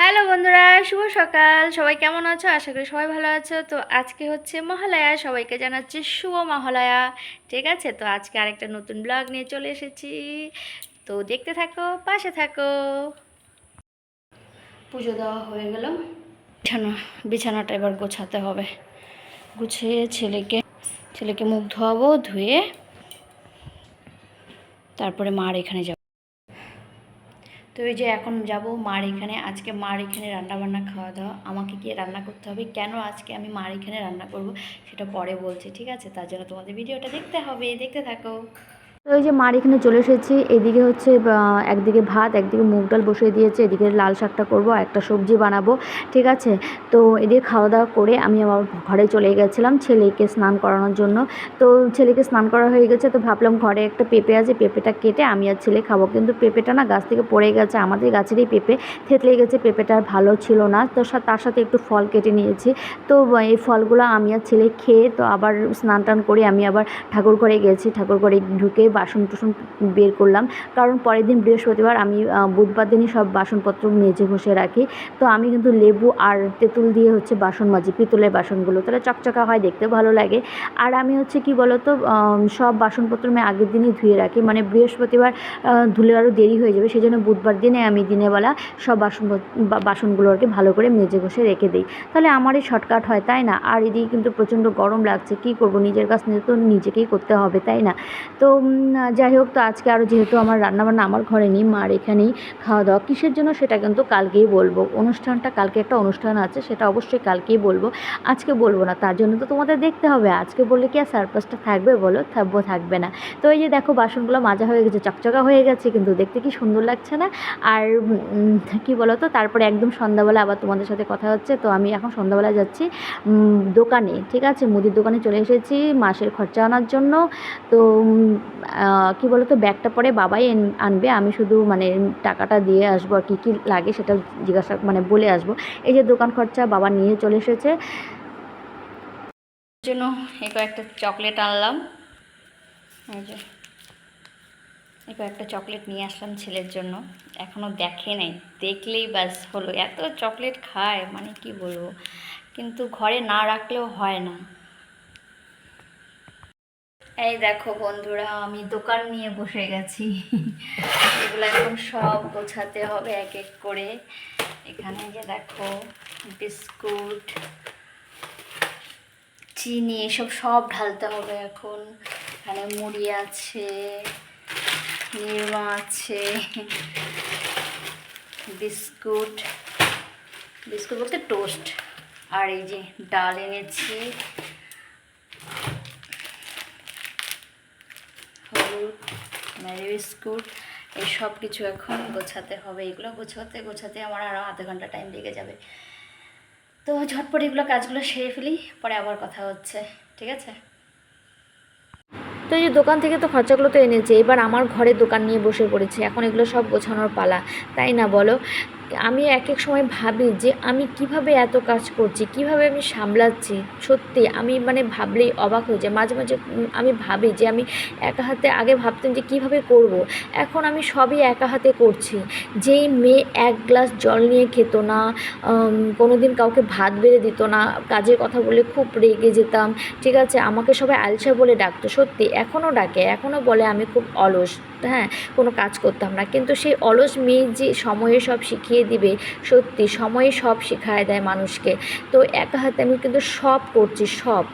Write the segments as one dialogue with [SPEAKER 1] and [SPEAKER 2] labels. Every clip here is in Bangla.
[SPEAKER 1] হ্যালো বন্ধুরা, শুভ সকাল। সবাই কেমন আছো? আশা করি সবাই ভালো আছো। তো আজকে হচ্ছে মহালয়া, সবাইকে জানাচ্ছি শুভ মহালয়া। ঠিক আছে? তো আজকে আরেকটা নতুন ব্লগ নিয়ে চলে এসেছি। তো দেখতে থাকো, পাশে থাকো। পুজো দেওয়া হয়ে গেল। বিছানা, বিছানাটা এবার গোছাতে হবে। গুছিয়ে ছেলেকে ছেলেকে মুখ ধোয়াবো, ধুয়ে তারপরে মার এখানে যাব। তো এই যে এখন যাব, মার এখানে, আজকে মার এখানে রান্না বান্না খাওয়া দাওয়া আমাকে গিয়ে রান্না করতে হবে। কেন আজকে আমি মার এখানে রান্না করব, সেটা পরে বলছি, ঠিক আছে? তার জন্য তোমাদের ভিডিওটা দেখতে হবে, দেখতে থাকো। তো এই যে মার এখানে চলে এসেছি, এদিকে হচ্ছে একদিকে ভাত, একদিকে মুগ ডাল বসিয়ে দিয়েছে, এদিকে লাল শাকটা করব একটা সবজি বানাবো, ঠিক আছে? তো এদিকে খাওয়া দাওয়া করে আমি আমার ঘরে চলে গেছিলাম ছেলেকে স্নান করানোর জন্য। তো ছেলেকে স্নান করা হয়ে গেছে, তো ভাবলাম ঘরে একটা পেঁপে আছে, পেঁপেটা কেটে আমি আর ছেলে খাব। কিন্তু পেঁপেটা না গাছ থেকে পড়ে গেছে, আমাদের গাছেরই পেঁপে থেতলে গেছে, পেঁপেটা আর ভালো ছিল না। তো তার সাথে একটু ফল কেটে নিয়েছি। তো এই ফলগুলো আমি আর ছেলে খেয়ে, তো আবার স্নান টান করে আমি আবার ঠাকুর ঘরে গেছি। ঠাকুর ঘরে ঢুকে বাসন টুসন বের করলাম। কারণ পরের দিন বৃহস্পতিবার আমি বুধবার দিনই সব বাসনপত্র মেজে ঘষে রাখি। তো আমি কিন্তু লেবু আর তেঁতুল দিয়ে হচ্ছে বাসন মাজি, পিতলের বাসনগুলো। তাহলে চকচকা হয়, দেখতে ভালো লাগে। আর আমি হচ্ছে কি বলতো সব বাসনপত্র আমি আগের দিনই ধুয়ে রাখি। মানে বৃহস্পতিবার ধুলে আরও দেরি হয়ে যাবে। সেই জন্য বুধবার দিনে আমি দিনেবেলা সব বাসন বাসনগুলো আর কি ভালো করে মেজে ঘষে রেখে দিই। তাহলে আমারই শর্টকাট হয়, তাই না? আর এদিকে কিন্তু প্রচণ্ড গরম লাগছে, কি করব? নিজের কাজ তো নিজেকেই করতে হবে, তাই না? তো যাই হোক, তো আজকে আরও যেহেতু আমার রান্নাবান্না আমার ঘরে নেই, মার এখানেই খাওয়া দাওয়া কিসের জন্য সেটা কিন্তু কালকেই বলব। অনুষ্ঠানটা কালকে একটা অনুষ্ঠান আছে, সেটা অবশ্যই কালকেই বলব। আজকে বলব না, তার জন্য তো তোমাদের দেখতে হবে। আজকে বললে কি আর সারপ্রাইজটা থাকবে বলো? থাকব, থাকবে না। তো এই যে দেখো, বাসনগুলো মাজা হয়ে গেছে, চকচকা হয়ে গেছে, কিন্তু দেখতে কি সুন্দর লাগছে না? আর কি বলো তো তারপরে একদম সন্ধ্যাবেলা আবার তোমাদের সাথে কথা হচ্ছে, তো আমি এখন সন্ধ্যাবেলা যাচ্ছি দোকানে, ঠিক আছে? মুদির দোকানে চলে এসেছি, মাসের খরচা আনার জন্য। তো কি বলো তো ব্যাগটা পরে বাবাই আনবে, আমি শুধু মানে টাকাটা দিয়ে আসব আর কী কী লাগে সেটা জিজ্ঞাসা মানে বলে আসব। এই যে দোকান খরচা বাবা নিয়ে চলে এসেছে। জন্য এই কয়েকটা চকলেট আনলাম। এই কয়েকটা চকলেট নিয়ে আসলাম ছেলের জন্য। এখনও দেখে নাই, দেখলেই ব্যাস হলো। এত চকলেট খায় মানে কি বলব? কিন্তু ঘরে না রাখলেও হয় না। এই দেখো বন্ধুরা, আমি দোকান নিয়ে বসে গেছি। এগুলো এখন সব গোছাতে হবে এক এক করে। এখানে যে দেখো, বিস্কুট, চিনি, এসব সব ঢালতে হবে এখন। এখানে মুড়ি আছে, নির্মা আছে, বিস্কুট বিস্কুট বলতে টোস্ট আর এই যে ডাল এনেছি। ম্যারি বিস্কুট এই সব কিছু এখন গোছাতে হবে। এগুলো গোছাতে গোছাতে আমার আরও আধা ঘণ্টা টাইম লেগে যাবে। তো ঝটপট এগুলো কাজগুলো সেরে ফেলি, পরে আবার কথা হচ্ছে, ঠিক আছে? তো এই যে দোকান থেকে তো খরচাগুলো তো এনেছে, এবার আমার ঘরে দোকান নিয়ে বসে পড়েছে, এখন এগুলো সব গোছানোর পালা, তাই না বলো? আমি এক এক সময় ভাবি যে আমি কীভাবে এত কাজ করছি, কীভাবে আমি সামলাচ্ছি। সত্যি, আমি মানে ভাবলেই অবাক হয়ে যায় মাঝে মাঝে আমি ভাবি যে আমি একা হাতে আগে ভাবতাম যে কীভাবে করব। এখন আমি সবই একা হাতে করছি। যেই মেয়ে এক গ্লাস জল নিয়ে খেত না কোনো দিন কাউকে ভাত বেড়ে দিত না, কাজের কথা বলে খুব রেগে যেতাম, ঠিক আছে? আমাকে সবাই আলসা বলে ডাকতো, সত্যি, এখনও ডাকে, এখনও বলে আমি খুব অলস। হ্যাঁ কোনো কাজ করতাম না। কিন্তু সেই অলস মেয়ে যে সময়ে সব শিখিয়ে দিবে, সত্যি সময়ে সব শেখায় দেয় মানুষকে। তো একা হাতে আমি কিন্তু সব করছি, সব।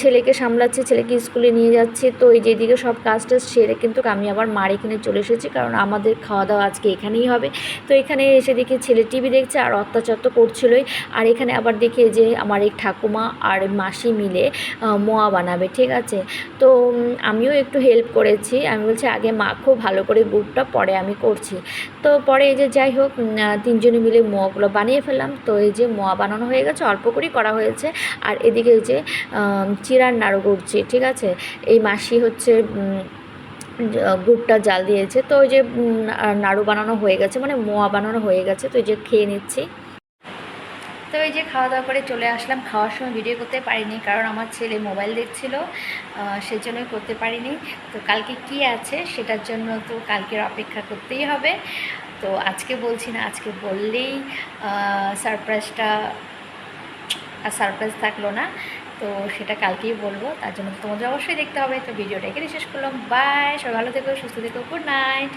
[SPEAKER 1] ছেলেকে সামলাচ্ছি, ছেলেকে স্কুলে নিয়ে যাচ্ছি। তো এই যেদিকে সব কাজটা সেরে কিন্তু আমি আবার মার এখানে চলে এসেছি, কারণ আমাদের খাওয়া দাওয়া আজকে এখানেই হবে। তো এখানে এসে দেখি ছেলে টিভি দেখছে, আর অত্যাচার তো করছিলই। আর এখানে আবার দেখি যে আমার এই ঠাকুমা আর মাসি মিলে মোয়া বানাবে, ঠিক আছে? তো আমিও একটু হেল্প করেছি। আমি বলছি, আগে মাখো ভালো করে গুড়টা পরে আমি করছি। তো পরে এই যে যাই হোক তিনজনে মিলে মোয়াগুলো বানিয়ে ফেললাম। তো এই যে মোয়া বানানো হয়ে গেছে, অল্প করেই করা হয়েছে। আর এদিকে এই যে চিরার নাড়ু করছি ঠিক আছে? এই মাসি হচ্ছে গুড়টা জাল দিয়েছে। তো ওই যে নাড়ু বানানো হয়ে গেছে মানে মোয়া বানানো হয়ে গেছে। তো এই যে খেয়ে নিচ্ছি। তো এই যে খাওয়া দাওয়া করে চলে আসলাম, খাওয়ার সময় ভিডিও করতে পারিনি কারণ আমার ছেলে মোবাইল দেখছিল সেজন্যই করতে পারিনি। তো কালকে কি আছে সেটার জন্য তো কালকের অপেক্ষা করতেই হবে। তো আজকে বলছি না, আজকে বললেই সারপ্রাইজটা আর সারপ্রাইজ থাকল না। তো সেটা কালকেই বলব, তার জন্য তোমাদের অবশ্যই দেখতে হবে। তো ভিডিওটা এখানে শেষ করলাম। বাই সবাই ভালো থেকো, সুস্থ থেকো গুড নাইট